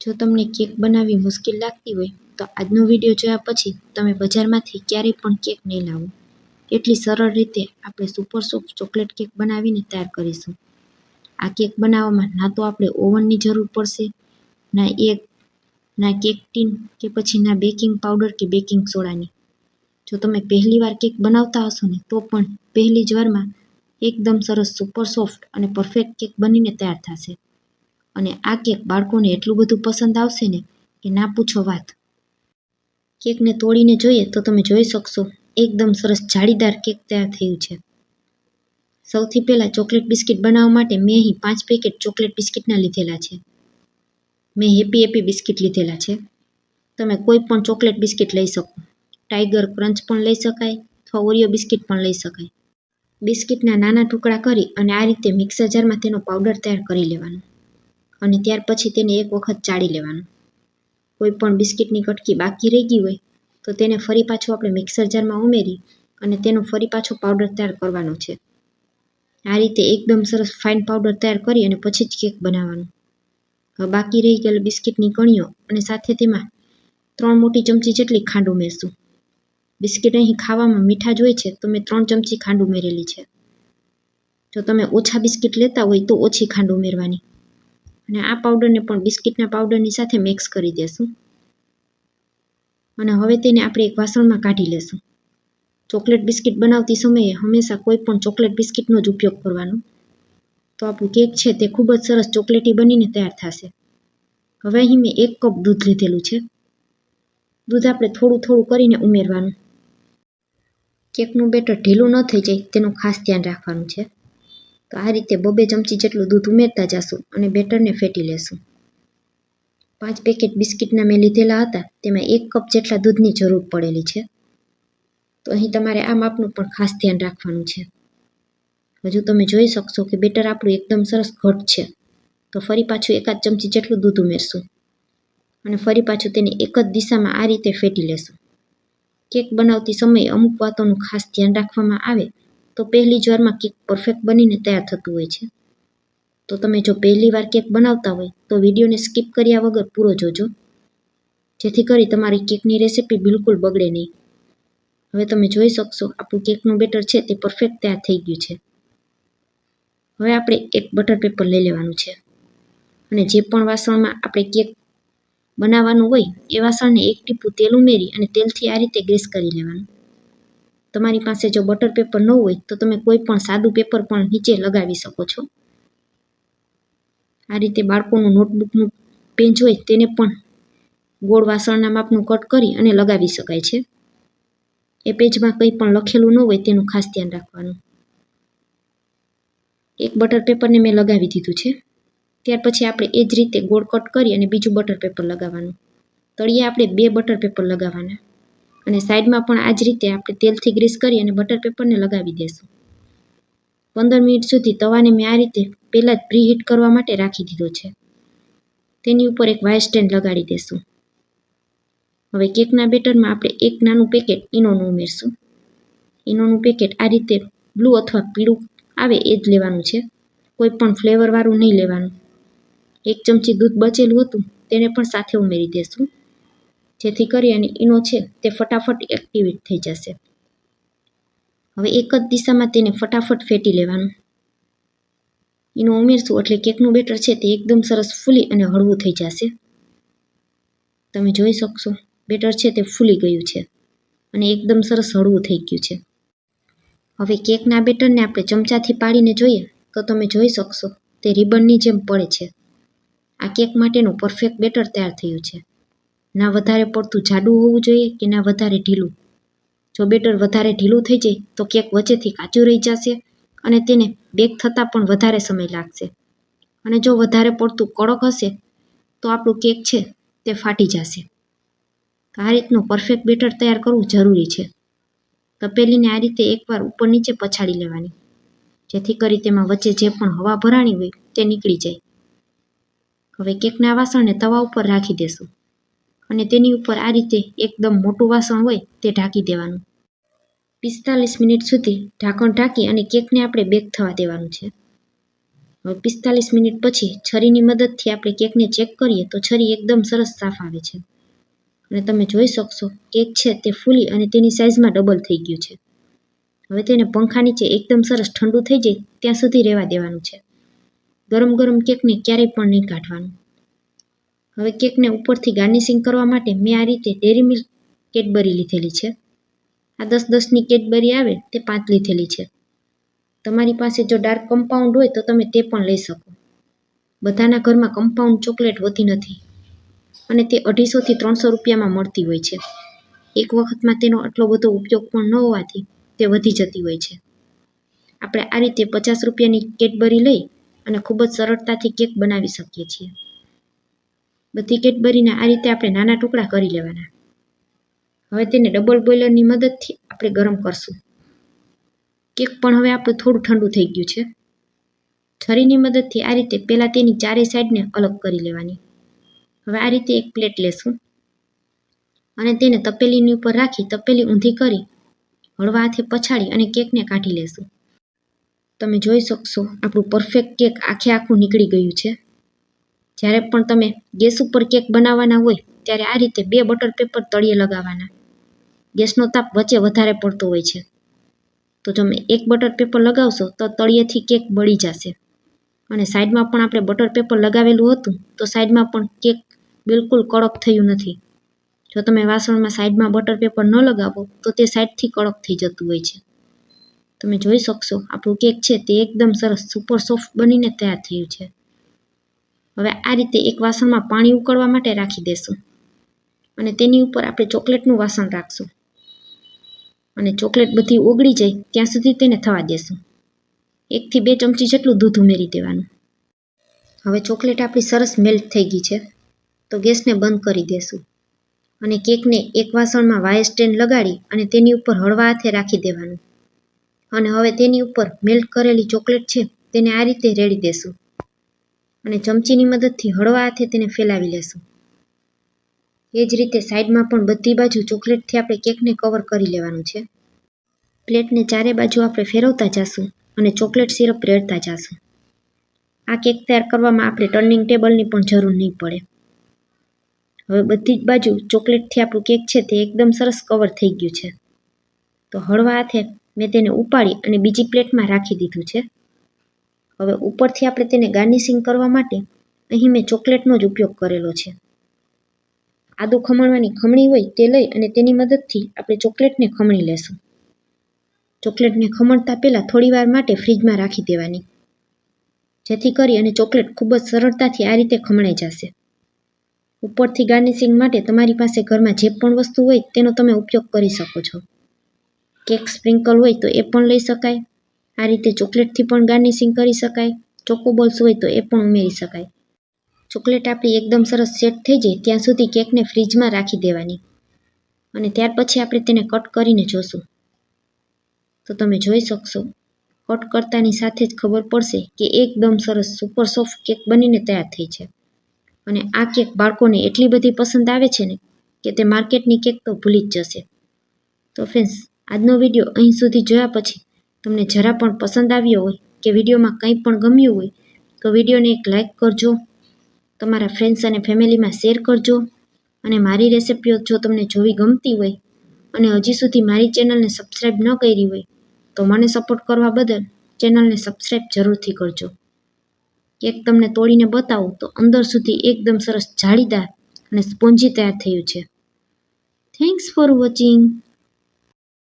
જો તમને કેક બનાવવી મુશ્કેલ લાગતી હોય, તો આજનો વીડિયો જોયા પછી તમે બજારમાંથી ક્યારેય પણ કેક નહીં લાવો. એટલી સરળ રીતે આપણે સુપર સોફ્ટ ચોકલેટ કેક બનાવીને તૈયાર કરીશું. આ કેક બનાવવામાં ના તો આપણે ઓવનની જરૂર પડશે, ના એક, ના કેક ટીન કે પછી ના બેકિંગ પાવડર કે બેકિંગ સોડાની. જો તમે પહેલી વાર કેક બનાવતા હશો ને, તો પણ પહેલી જ વારમાં એકદમ સરસ સુપર સોફ્ટ અને પરફેક્ટ કેક બનીને તૈયાર થશે. અને આ કેક બાળકોને એટલું બધું પસંદ આવશે ને કે ના પૂછો વાત. કેકને તોડીને જોઈએ તો તમે જોઈ શકશો, એકદમ સરસ જાળીદાર કેક તૈયાર થયું છે. સૌથી પહેલાં ચોકલેટ બિસ્કિટ બનાવવા માટે મેં અહીં પાંચ પેકેટ ચોકલેટ બિસ્કિટના લીધેલા છે. મેં હેપી હેપી બિસ્કિટ લીધેલા છે. તમે કોઈ પણ ચોકલેટ બિસ્કિટ લઈ શકો. ટાઈગર ક્રંચ પણ લઈ શકાય, અથવા ઓરિયો બિસ્કિટ પણ લઈ શકાય. બિસ્કિટના નાના ટુકડા કરી અને આ રીતે મિક્સર જારમાં તેનો પાવડર તૈયાર કરી લેવાનો. અને ત્યાર પછી તેને એક વખત ચાળી લેવાનું. કોઈ પણ બિસ્કિટની કટકી બાકી રહી ગઈ હોય, તો તેને ફરી પાછું આપણે મિક્સર જારમાં ઉમેરી અને તેનો ફરી પાછો પાવડર તૈયાર કરવાનો છે. આ રીતે એકદમ સરસ ફાઇન પાવડર તૈયાર કરી અને પછી જ કેક બનાવવાનો. બાકી રહી ગયેલી બિસ્કિટની કણીઓ અને સાથે તેમાં ત્રણ મોટી ચમચી જેટલી ખાંડ ઉમેરશું. બિસ્કિટ અહીં ખાવામાં મીઠા જ હોય છે, તો મેં ત્રણ ચમચી ખાંડ ઉમેરેલી છે. જો તમે ઓછા બિસ્કિટ લેતા હોય તો ઓછી ખાંડ ઉમેરવાની. અને આ પાવડરને પણ બિસ્કિટના પાવડરની સાથે મિક્સ કરી દેશું. અને હવે તેને આપણે એક વાસણમાં કાઢી લેશું. ચોકલેટ બિસ્કિટ બનાવતી સમયે હંમેશા કોઈ પણ ચોકલેટ બિસ્કિટનો જ ઉપયોગ કરવાનો. તો આપણું કેક છે તે ખૂબ જ સરસ ચોકલેટી બનીને તૈયાર થશે. હવે અહીં મેં એક કપ દૂધ લીધેલું છે. દૂધ આપણે થોડું થોડું કરીને ઉમેરવાનું. કેકનું બેટર ઢીલું ન થઈ જાય તેનું ખાસ ધ્યાન રાખવાનું છે. તો આ રીતે બબે ચમચી જેટલું દૂધ ઉમેરતા જશું અને બેટરને ફેટી લેશું. પાંચ પેકેટ બિસ્કિટના મેં લીધેલા હતા, તેમાં એક કપ જેટલા દૂધની જરૂર પડેલી છે. તો અહીં તમારે આ માપનું પણ ખાસ ધ્યાન રાખવાનું છે. હજુ તમે જોઈ શકશો કે બેટર આપણું એકદમ સરસ ઘટ છે. તો ફરી પાછું એકાદ ચમચી જેટલું દૂધ ઉમેરશું અને ફરી પાછું તેને એક જ દિશામાં આ રીતે ફેટી લેશું. કેક બનાવતી સમયે અમુક વાતોનું ખાસ ધ્યાન રાખવામાં આવે તો પહેલી જ વારમાં કેક પરફેક્ટ બનીને તૈયાર થતું હોય છે. તો તમે જો પહેલી વાર કેક બનાવતા હોય, તો વિડીયોને સ્કીપ કર્યા વગર પૂરો જોજો. જેથી કરી તમારી કેકની રેસિપી બિલકુલ બગડે નહીં. હવે તમે જોઈ શકશો, આપણું કેકનું બેટર છે તે પરફેક્ટ તૈયાર થઈ ગયું છે. હવે આપણે એક બટર પેપર લઈ લેવાનું છે. અને જે પણ વાસણમાં આપણે કેક બનાવવાનું હોય, એ વાસણને એક ટીપું તેલ ઉમેરી અને તેલથી આ રીતે ગ્રેસ કરી લેવાનું. તમારી પાસે જો બટર પેપર ન હોય તો તમે કોઈ પણ સાદું પેપર પણ નીચે લગાવી શકો છો. આ રીતે બાળકોનું નોટબુકનું પેજ હોય તેને પણ ગોળ વાસણના માપનું કટ કરી અને લગાવી શકાય છે. એ પેજમાં કંઈ પણ લખેલું ન હોય તેનું ખાસ ધ્યાન રાખવાનું. એક બટર પેપરને મેં લગાવી દીધું છે. ત્યાર પછી આપણે એ જ રીતે ગોળ કટ કરી અને બીજું બટર પેપર લગાવવાનું. તળિયે આપણે બે બટર પેપર લગાવવાના. અને સાઈડમાં પણ આ જ રીતે આપણે તેલથી ગ્રીસ કરી અને બટર પેપરને લગાવી દેશું. પંદર મિનિટ સુધી તવાને મેં આ રીતે પહેલાં જ પ્રીહીટ કરવા માટે રાખી દીધો છે. તેની ઉપર એક વાયર સ્ટેન્ડ લગાડી દેશું. હવે કેકના બેટરમાં આપણે એક નાનું પેકેટ ઈનોનું ઉમેરશું. ઈનોનું પેકેટ આ રીતે બ્લુ અથવા પીળું આવે એ જ લેવાનું છે. કોઈ પણ ફ્લેવરવાળું નહીં લેવાનું. એક ચમચી દૂધ બચેલું હતું તેને પણ સાથે ઉમેરી દેશું. જેથી કરી અને ઈનો છે તે ફટાફટ એક્ટિવેટ થઈ જશે. હવે એક જ દિશામાં તેને ફટાફટ ફેટી લેવાનું. ઈનો ઉમેરશું એટલે કેકનું બેટર છે તે એકદમ સરસ ફૂલી અને હળવું થઈ જશે. તમે જોઈ શકશો, બેટર છે તે ફૂલી ગયું છે અને એકદમ સરસ હળવું થઈ ગયું છે. હવે કેકના બેટરને આપણે ચમચાથી પાડીને જોઈએ તો તમે જોઈ શકશો, તે રિબનની જેમ પડે છે. આ કેક માટેનું પરફેક્ટ બેટર તૈયાર થયું છે. ના વધારે પડતું જાડું હોવું જોઈએ કે ના વધારે ઢીલું? જો બેટર વધારે ઢીલું થઈ જાય, તો કેક વચ્ચેથી કાચું રહી જશે અને તેને બેક થતાં પણ વધારે સમય લાગશે. અને જો વધારે પડતું કડક હશે, તો આપણું કેક છે તે ફાટી જશે. આ રીતનું પરફેક્ટ બેટર તૈયાર કરવું જરૂરી છે. તપેલીને આ રીતે એકવાર ઉપર નીચે પછાડી લેવાની, જેથી કરી તેમાં વચ્ચે જે પણ હવા ભરાણી હોય તે નીકળી જાય. હવે કેકના વાસણને તવા ઉપર રાખી દેશું. અને તેની ઉપર આ રીતે એકદમ મોટું વાસણ હોય તે ઢાંકી દેવાનું. પિસ્તાલીસ મિનિટ સુધી ઢાંકણ ઢાંકી અને કેકને આપણે બેક થવા દેવાનું છે. હવે પિસ્તાલીસ મિનિટ પછી છરીની મદદથી આપણે કેકને ચેક કરીએ તો છરી એકદમ સરસ સાફ આવે છે. અને તમે જોઈ શકશો, કેક છે તે ફૂલી અને તેની સાઇઝમાં ડબલ થઈ ગયું છે. હવે તેને પંખા નીચે એકદમ સરસ ઠંડુ થઈ જાય ત્યાં સુધી રહેવા દેવાનું છે. ગરમ ગરમ કેકને ક્યારેય પણ નહીં કાઢવાનું. હવે કેકને ઉપરથી ગાર્નિશિંગ કરવા માટે મેં આ રીતે ડેરી મિલ્ક કેડબરી લીધેલી છે. આ દસ દસની કેડબરી આવે તે પાંચ લીધેલી છે. તમારી પાસે જો ડાર્ક કમ્પાઉન્ડ હોય તો તમે તે પણ લઈ શકો. બધાના ઘરમાં કમ્પાઉન્ડ ચોકલેટ હોતી નથી અને તે અઢીસોથી ત્રણસો રૂપિયામાં મળતી હોય છે. એક વખતમાં તેનો આટલો બધો ઉપયોગ પણ ન હોવાથી તે વધી જતી હોય છે. આપણે આ રીતે પચાસ રૂપિયાની કેડબરી લઈ અને ખૂબ જ સરળતાથી કેક બનાવી શકીએ છીએ. બધી કેટબરીના આ રીતે આપણે નાના ટુકડા કરી લેવાના. હવે તેને ડબલ બોઇલરની મદદથી આપણે ગરમ કરશું. કેક પણ હવે આપણું થોડું ઠંડુ થઈ ગયું છે. છરીની મદદથી આ રીતે પહેલાં તેની ચારેય સાઈડને અલગ કરી લેવાની. હવે આ રીતે એક પ્લેટ લેશું. અને તેને તપેલીની ઉપર રાખી તપેલી ઊંધી કરી હળવા હાથે પછાડી અને કેકને કાઢી લેશું. તમે જોઈ શકશો આપણું પરફેક્ટ કેક આખે આખું નીકળી ગયું છે. જ્યારે પણ તમે ગેસ ઉપર કેક બનાવવાના હોય, ત્યારે આ રીતે બે બટર પેપર તળિયે લગાવવાના. ગેસનો તાપ વચ્ચે વધારે પડતો હોય છે. તો તમે એક બટર પેપર લગાવશો, તો તળિયેથી કેક બળી જશે. અને સાઈડમાં પણ આપણે બટર પેપર લગાવેલું હતું, તો સાઈડમાં પણ કેક બિલકુલ કડક થયું નથી. જો તમે વાસણમાં સાઈડમાં બટર પેપર ન લગાવો, તો તે સાઈડથી કડક થઈ જતું હોય છે. તમે જોઈ શકશો, આપણું કેક છે તે એકદમ સરસ, સુપર સોફ્ટ બનીને તૈયાર થયું છે. હવે આ રીતે એક વાસણમાં પાણી ઉકળવા માટે રાખી દેશું. અને તેની ઉપર આપણે ચોકલેટનું વાસણ રાખશું. અને ચોકલેટ બધી ઓગળી જાય, ત્યાં સુધી તેને થવા દેશું. એકથી બે ચમચી જેટલું દૂધ ઉમેરી દેવાનું. હવે ચોકલેટ આપણી સરસ મેલ્ટ થઈ ગઈ છે, તો ગેસને બંધ કરી દેશું. અને કેકને એક વાસણમાં વાયર સ્ટેન્ડ લગાડી અને તેની ઉપર હળવા હાથે રાખી દેવાનું. અને હવે તેની ઉપર મેલ્ટ કરેલી ચોકલેટ છે, તેને આ રીતે રેડી દેશું. અને ચમચીની મદદથી હળવા હાથે તેને ફેલાવી લેશું. એ જ રીતે સાઈડમાં પણ બધી બાજુ ચોકલેટથી આપણે કેકને કવર કરી લેવાનું છે. પ્લેટને ચારે બાજુ આપણે ફેરવતા જશું અને ચોકલેટ સિરપ રેડતા જશું. આ કેક તૈયાર કરવામાં આપણે ટર્નિંગ ટેબલની પણ જરૂર નહીં પડે. હવે બધી જ બાજુ ચોકલેટથી આપણું કેક છે તે એકદમ સરસ કવર થઈ ગયું છે. તો હળવા હાથે મેં તેને ઉપાડી અને બીજી પ્લેટમાં રાખી દીધું છે. હવે ઉપરથી આપણે તેને ગાર્નિશિંગ કરવા માટે અહીં મેં ચોકલેટનો જ ઉપયોગ કરેલો છે. આદુ ખમણવાની ખમણી હોય તે લઈ અને તેની મદદથી આપણે ચોકલેટને ખમણી લેશું. ચોકલેટને ખમણતા પહેલાં થોડીવાર માટે ફ્રીજમાં રાખી દેવાની. જેથી કરી અને ચોકલેટ ખૂબ જ સરળતાથી આ રીતે ખમણાઈ જશે. ઉપરથી ગાર્નિશિંગ માટે તમારી પાસે ઘરમાં જે પણ વસ્તુ હોય તેનો તમે ઉપયોગ કરી શકો છો. કેક સ્પ્રિંકલ હોય તો એ પણ લઈ શકાય. આ રીતે ચોકલેટથી પણ ગાર્નિશિંગ કરી શકાય. ચોકોબોલ્સ હોય તો એ પણ ઉમેરી શકાય. ચોકલેટ આપણી એકદમ સરસ સેટ થઈ જાય ત્યાં સુધી કેકને ફ્રીજમાં રાખી દેવાની. અને ત્યાર પછી આપણે તેને કટ કરીને જોશું. તો તમે જોઈ શકશો. કટ કરતાની સાથે જ ખબર પડશે કે એકદમ સરસ સુપર સોફ્ટ કેક બનીને તૈયાર થઈ છે. અને આ કેક બાળકોને એટલી બધી પસંદ આવે છે ને કે તે માર્કેટની કેક તો ભૂલી જ જશે. તો ફ્રેન્ડ્સ આજનો વીડિયો અહીં સુધી જોયા પછી તમને જરા પણ પસંદ આવ્યો હોય કે વિડીયોમાં કંઈ પણ ગમ્યું હોય, તો વિડીયોને એક લાઇક કરજો, તમારા ફ્રેન્ડ્સ અને ફેમિલીમાં શેર કરજો, અને મારી રેસિપીઓ જો તમને જોવી ગમતી હોય, અને હજી સુધી મારી ચેનલને સબસ્ક્રાઈબ ન કરી હોય, તો મને સપોર્ટ કરવા બદલ ચેનલને સબસ્ક્રાઈબ જરૂરથી કરજો. કેક તમને તોડીને બતાવું, તો અંદર સુધી એકદમ સરસ જાળીદાર અને સ્પોન્જી તૈયાર થયું છે. Thanks for watching